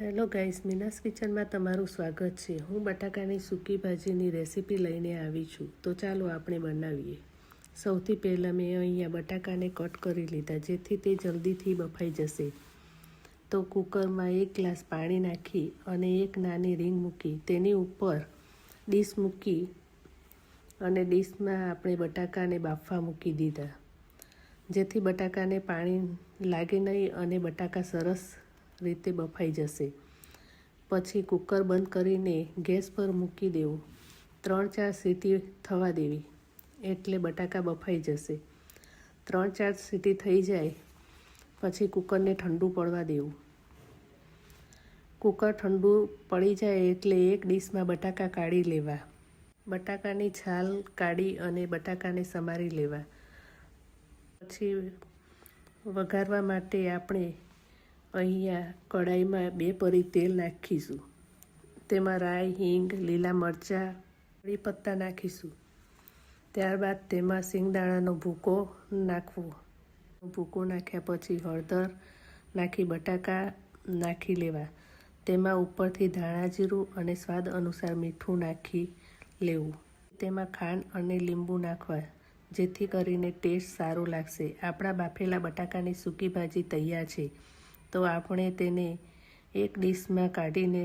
Hello guys, Meena's કિચનમાં તમારું સ્વાગત છે. હું બટાકાની સૂકી ભાજીની રેસીપી લઈને આવી છું. તો ચાલો આપણે બનાવીએ. સૌથી પહેલાં મેં અહીંયા બટાકાને કટ કરી લીધા, જેથી તે જલ્દીથી બફાઈ જશે. તો કુકરમાં એક ગ્લાસ પાણી નાખી અને એક નાની રીંગ મૂકી, તેની ઉપર ડીશ મૂકી અને ડીશમાં આપણે બટાકાને બાફવા મૂકી દીધા. જેથી બટાકાને પાણી લાગે નહીં અને બટાકા સરસ રીતે બફાઈ જશે. પછી કુકર બંધ કરીને ગેસ પર મૂકી દેવું. ત્રણ ચાર સીટી થવા દેવી, એટલે બટાકા બફાઈ જશે. ત્રણ ચાર સીટી થઈ જાય, પછી કુકરને ઠંડુ પડવા દેવું. કુકર ઠંડુ પડી જાય એટલે એક ડીશમાં બટાકા કાઢી લેવા. બટાકાની છાલ કાઢી અને બટાકાને સમારી લેવા. પછી વઘારવા માટે આપણે અહીંયા કઢાઈમાં બે પરી તેલ નાખીશું. તેમાં રાઈ, હિંગ, લીલા મરચાં કઢી પત્તા નાખીશું. ત્યારબાદ તેમાં સિંગદાણાનો ભૂકો નાખવો. ભૂકો નાખ્યા પછી હળદર નાખી બટાકા નાખી લેવા. તેમાં ઉપરથી ધાણા જીરું અને સ્વાદ અનુસાર મીઠું નાખી લેવું. તેમાં ખાંડ અને લીંબુ નાખવા, જેથી કરીને ટેસ્ટ સારો લાગશે. આપણા બાફેલા બટાકાની સૂકી ભાજી તૈયાર છે. તો આપણે તેને એક ડીશમાં કાઢીને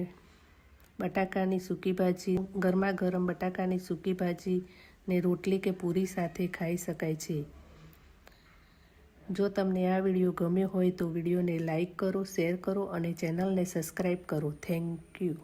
બટાકાની સૂકી ભાજી, ગરમા ગરમ બટાકાની સૂકી ભાજી ને રોટલી કે પૂરી સાથે ખાઈ શકાય છે. જો તમને આ વીડિયો ગમ્યો હોય તો વિડીયોને લાઇક કરો, શેર કરો અને ચેનલને સબસ્ક્રાઈબ કરો. Thank you.